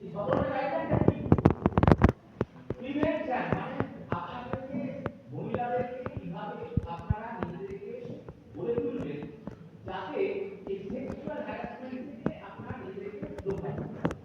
এই সতেরোটা গাইডলাইনটা কি প্রিভেনশন মানে আপনাদেরকে মহিলাদেরকে কীভাবে আপনারা নিজেদেরকে গড়ে তুলবেন যাতে এই সেক্সুয়াল হ্যারাসমেন্ট থেকে আপনারা নিজেদেরকে রক্ষা করতে পারেন।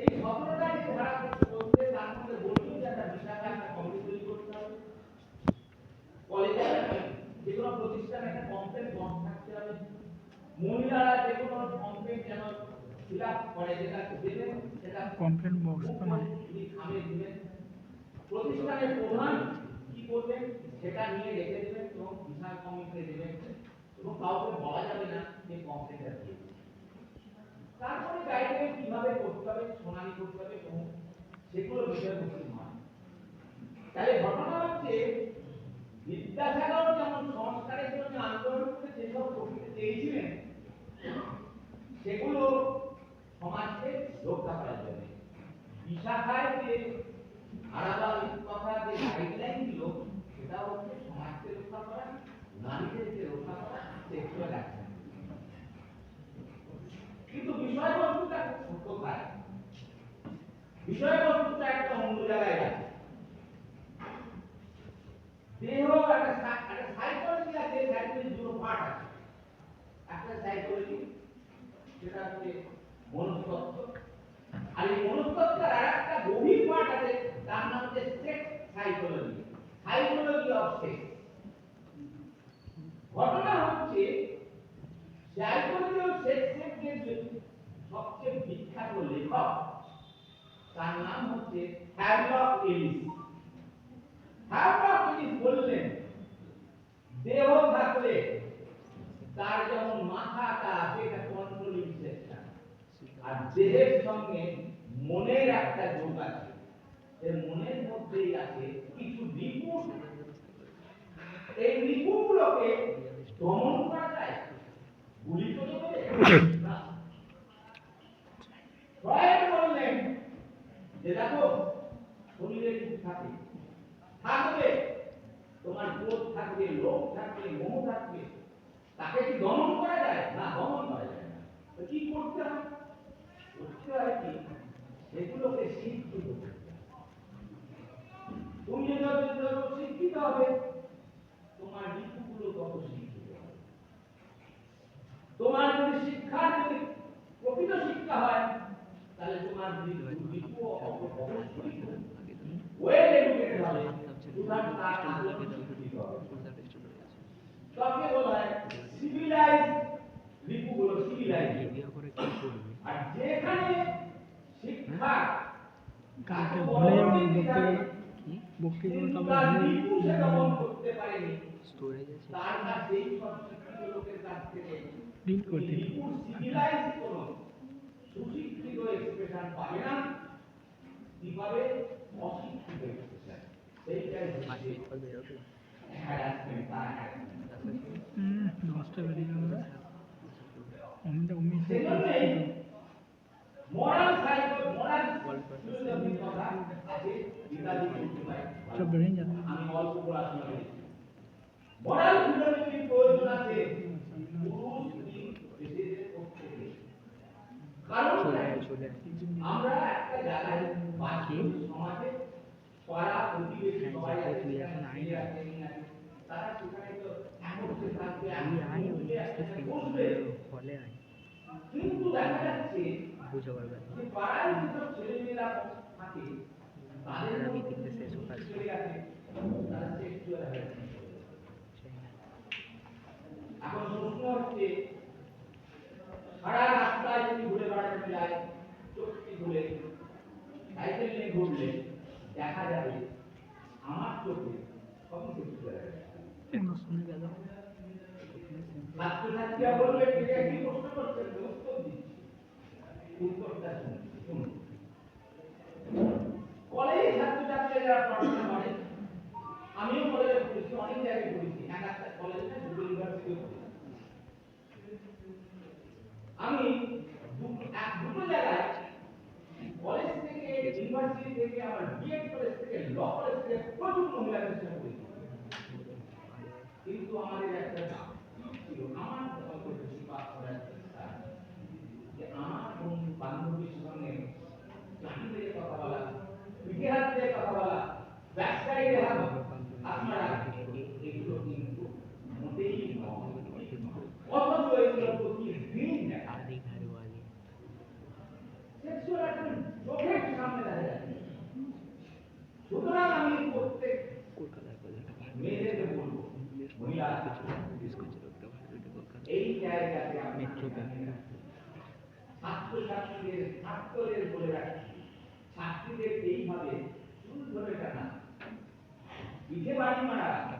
এই সতেরোটা যে ধারা চলছে তার মধ্যে বলছি যে একটা বিশাল একটা কমিটি তৈরি করতে হবে কলেজে যে কোনো প্রতিষ্ঠানে একটা কমপ্লেন বক্স থাকতে হবে মহিলারা যে কোনো কমপ্লেন যেন ফিল আপ করে যেটা দেবেন সেটা কমপ্লেন বক্স তো নাই তিনি খামে দিবেন প্রতিষ্ঠানের প্রধান কি করবেন, সেটা নিয়ে রেখে দেবেন এবং বিশাল কমিটিতে দেবেন এবং কাউকে বলা যাবে না যে কমপ্লেনটা দিয়ে তারপরে গাইডলাইন কীভাবে করতে হবে, শোনানি করতে হবে এবং সেগুলো বিষয়বস্তু নয় তাহলে ঘটনা হচ্ছে, বিদ্যাসাগর যেমন সংস্কারের জন্য আন্দোলন করে যেসব করতে চেয়েছিলেন, সেগুলো সমাজকে রক্ষা করার জন্য। বিশাখায় যে আলাদা কথা, যে গাইডলাইন দিল সেটা হচ্ছে সমাজকে রক্ষা করা নারীদেরকে রক্ষা করা সেক্সুয়াল অ্যাকশন কিন্তু বিষয়বস্তুটা ছোট কাজ বিষয়বস্তুটা একটা অন্য জায়গায় আছে দেহ একটা সা- একটা সাইকোলজি আছে সাইকোলজি দুটো পার্ট আছে একটা সাইকোলজি সেটা হচ্ছে মনস্তত্ত্ব আর এই মনস্তত্ত্বের আর একটা গভীর পার্ট আছে তার নাম হচ্ছে sex psychology psychology of sex ঘটনা হচ্ছে সাইকোলজি অফ সেক্সের যে সবচেয়ে বিখ্যাত লেখক তার নাম হচ্ছে হ্যাভলক এলিস হ্যাভলক এলিস বললেন দেহ থাকলে তার যেমন মাথাটা আছে এটা কন্ট্রোলিং সিস্টেম আর দেহের সঙ্গে মনের একটা যোগ আছে। এই মনের মধ্যেই আছে কিছু রিপু এই রিপুগুলোকে দমন করা যায়। গুলি ফ্রয়েড বললেন যে, দেখো, শরীরে কিছু থাকে। থাকবে, তোমার ক্রোধ থাকবে, লোভ থাকবে, মোহ থাকবে, তাকে কি দমন করা যায় না দমন করা যায় না তো কি করতে হয় করতে হয় কি সেগুলোকে শিক্ষিত করতে হয়। তুমি যত যত শিক্ষিত হবে তোমার ঋতুগুলো তত শিক্ষিত হবে তোমার যদি শিক্ষার যদি প্রকৃত শিক্ষা হয় তাহলে তোমার ঋতু অবশ্যই ওয়েল এডুকেটেড হবে সুতরাং তার আচরণ শিক্ষিত হবে সবকে বলা হয় সিভিলাইজ রিপুগুলো সিভিলাইজ আর যেখানে শিক্ষা কালকে ভুলে যাব বক্তৃতা বক্তৃতা কিন্তু কালকে তার ভুলে রিপু সে দমন করতে পারেনি স্টোরেজ আছে। প্রিন্ট করতে সুশিক্ষিত এক্সপ্রেশন পাবে না কি অশিক্ষিত এক্সপ্রেশন সেইটাই দশটা বেরিয়ে গেল। অমিতা অমিত সেজন্যই moral psycho- moral philosophy কথা আছে গীতাজি চৌকিদার। সব বেরিয়ে যাবে আমি অল্প পড়াশোনা করেছি moral philosophy প্রয়োজন আছে পুরুষ স্ত্রী এদের প্রত্যেকে। কারণ চলে আয় চলে আয় আমরা একটা জায়গায় বাঁচি সমাজে পাড়া প্রতিবেশী সবাই হ্যাঁ, আছে তুই এখন আয় না। আছে, এই আছে। তারা সেখানে তো একত্রে থাকবে তুই আয় ওই একত্রে আস্তে একসাথে আস্তে বসবে। হলে আয় কিন্তু দেখা যাচ্ছে বুঝে পারবে যে পাড়ায় যেসব ছেলেমেয়েরা থাকে তাদের আমরা মধ্যে meeting টা শেষ হোক আজকে। ছেলে আছে, তারা sexual harassment করে। এখন প্রশ্ন হচ্ছে সারা রাস্তায় যদি ঘুরে বেড়াতে যায় চোখটি ঘুরে সাইকেল নিয়ে ঘুরলে দেখা যাবে আমার চোখে গেল ছাত্রছাত্রীরা বলবে কথা বলা ইতিহাস কথা বলা ব্যবসায়ী দেখানো এইভাবে চুল ধরে টানা। পিঠে বাড়ি মারা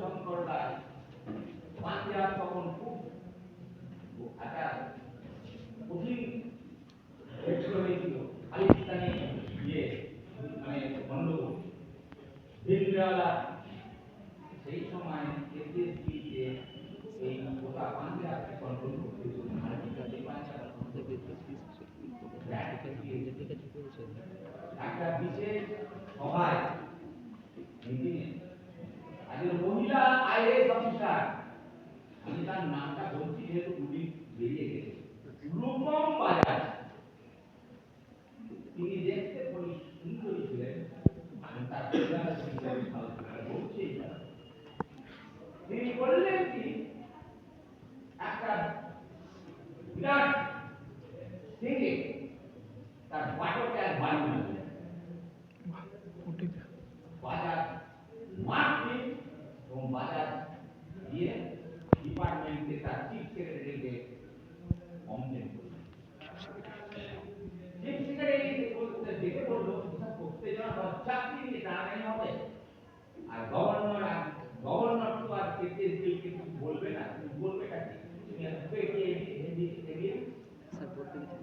সংকটায় পাঞ্জাব তখন খুব আকার কঠিন ক্ষেত্র হয়েছিল খালিস্তানে গিয়ে মানে গণ্ডগোল দিনবেলা সেই সময় এসিএস seperti itu.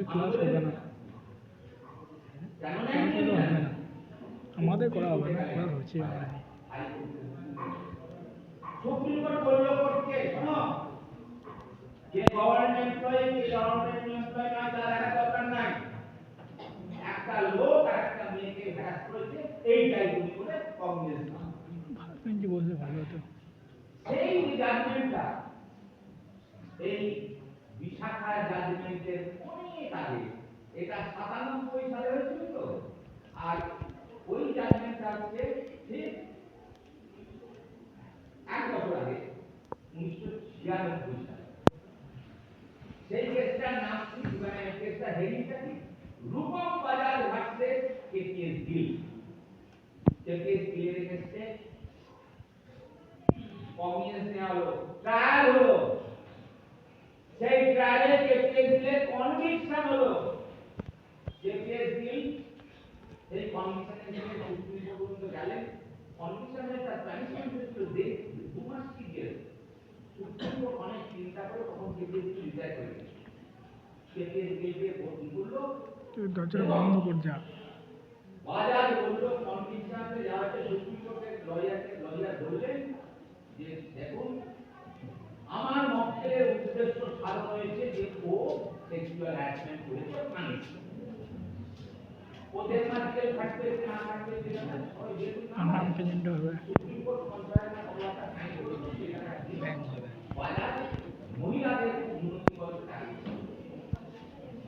থেকে ক্লাস হবে না আমাদের করা হবে না করা হচ্ছে সেই এই বিশাখা জাজমেন্টের আগে এটা সাতানব্বই সালে হয়েছিল তো? আর ওই জাজমেন্টটা হচ্ছে দরজাটা বন্ধ কর যা। বাজার মূল্য কন্ডিশনে যারা সুপ্রিম কোর্টের লয়ারকে লয়ার বললেন যে দেখুন আমার মক্কেলের উদ্দেশ্য সাধন হয়েছে যে ও সেক্সুয়াল হ্যারাসমেন্ট করেছে আমি ওদের মাঝে থাকবে না থাকবে আমার প্রেজেন্ট হবে। সুপ্রিম কোর্ট পঞ্চায়েত না ওটা বাজার মহিলাদের উন্নতি করতে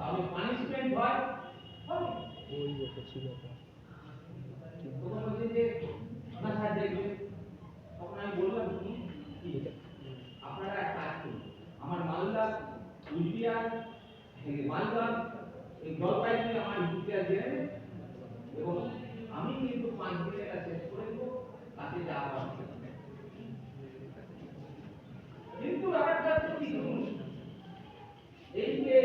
কাউকে পানিশমেন্ট হয় হবে ওই বছর ছিল তো। তখন বলছে যে না স্যার দেখবেন তখন আমি বললাম শুনুন কি আপনারা এক কাজ করুন আমার মালদা কুচবিহার এই মালদা এই জলপাইগুড়ি আমার ইউপিআর জেনে নেন। এবং আমি কিন্তু পাঁচ দিনের কাজ শেষ করে দেবো তাতে যা হওয়ার হবে। কিন্তু ব্যাপারটা হচ্ছে কি শুনুন, এই যে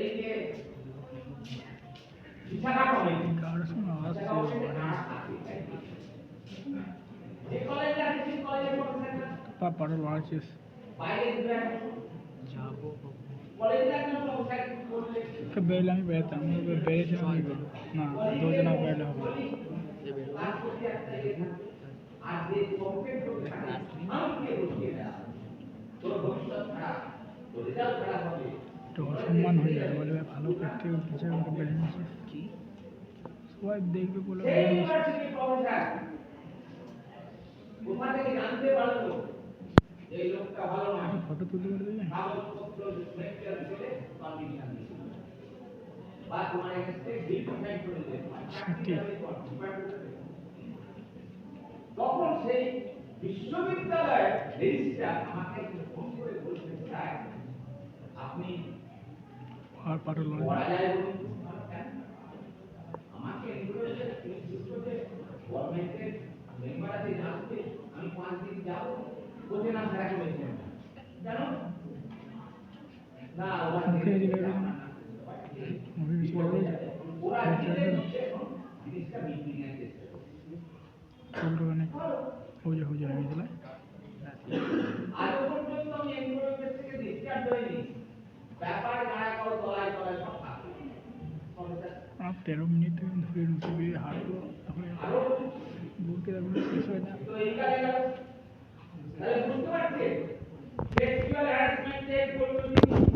এই যে বিছানা কমিটি গাড়ি শোনা বিছানা আসছে কমিটিতে কাজ থাকে, তাই তো? যে কলেজে আছে সেই কলেজের প্রফেসর না পা পারো লাড়ছিস বাইরে দু একজন যাব কলেজে একজন প্রফেসর করলে তো বেরলে আমি বেরোতাম আমি এবার বেরিয়েছিলাম আমি বেরো না দুজনা বেরলে হবে যে বেরোবো তার প্রতি একটা ইয়ে থাকে। আর যে কম্পেট করতে থাকে আমাকে বসিয়ে দেয় তোর ভবিষ্যৎ খারাপ তোর রেজাল্ট খারাপ হবে তো অসম্মান হয়ে যাবে বলবে ভালো করতে কিছু আমাকে বেরিয়ে নিয়েছিস কি সবাই দেখবে বলে সেই বেরিয়ে এই লোকটা ভালো নয়। ফটো তুলতে পারবে কাগজপত্র লেকচার ছেড়ে পারমিশন বা তোমার এগেন্সটে বিল করে দিলে তখন সেই বিশ্ববিদ্যালয়ের রেজিস্ট্রার আমাকে ফোন করে বলছেন স্যার আপনি আর পারো পড়া লড়াই যায় বলুন তো?" "কেন?" আমাকে এনকোরেজ করে গভর্নমেন্টের মেম্বার আছে জানতে আমি পাঁচ দিন যাব। বলছে না স্যার এখন এসে না। কেন না ওরা মুখে দিলে হবে না। মুখে কিছু বলবে যে ওরা নিজে নিজে জিনিসটা মিটিং এর চেষ্টা করছে হয়ে হয়ে যায় দিলে আজ পর্যন্ত আমি এনকোরেজমেন্ট থেকে ডিসচার্জ হইনি ব্যাপার গাড়া করো তলায় তলায় সব থাকে সমস্যা? আর তেরো মিনিট ধরে বেরিয়ে হাঁটলো তারপরে শেষ হয়ে তাহলে বুঝতে পারছেন সেক্সুয়াল হ্যারাসমেন্টের পরিণতি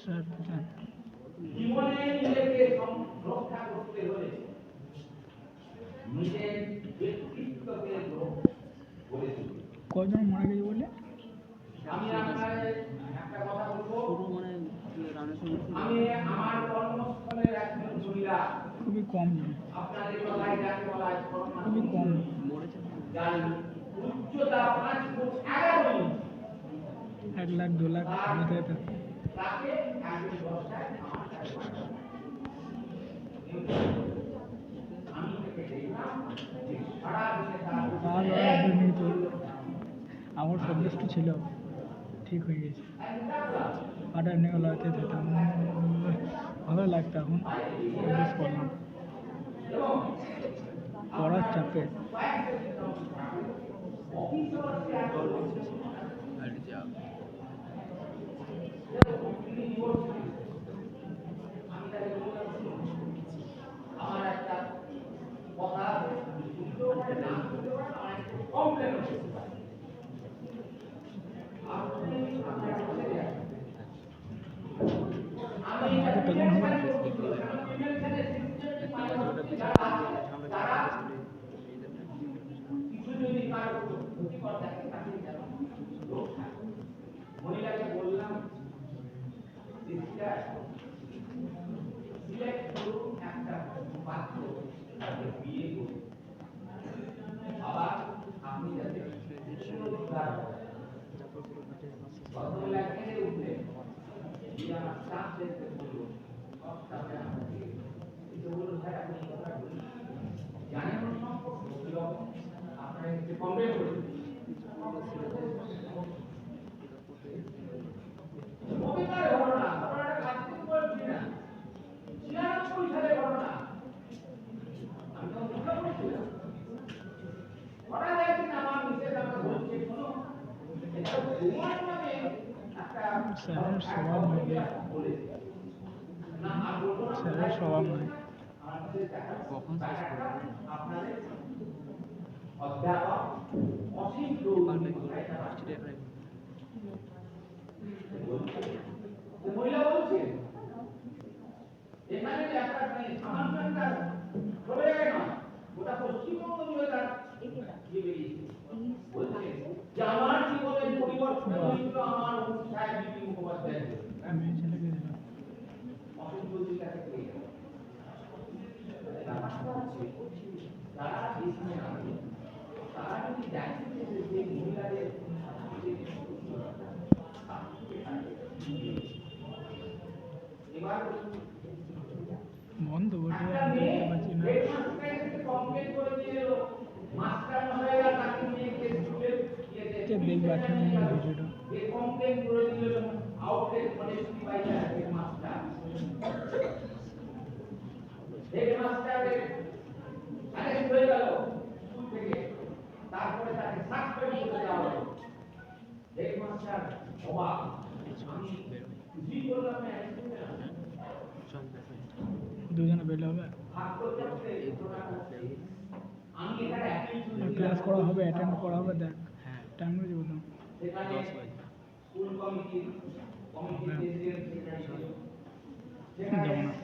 স্যার কম এক লাখ, দু লাখ আমাদের আমার সন্তুষ্ট ছিল, ঠিক হয়ে গেছে। অর্ডার নিয়ে লড়াতে যেতাম। ভালো লাগতো এখন। করলাম। পড়ার চাপে। ছেলের স্বভাব নাই কখন শেষ করবে? দেখে মাছটা আগে হয়ে গেল তারপরে তাকে সাসপেন্ড করে দেওয়া হলো হেড মাস্টার অবাক আমি কিছুই করলাম না দুজনে বেলে হবে ক্লাস করা হবে অ্যাটেন্ড করা হবে দেখ টাইম রয়েছে বললাম school committee committee president secretary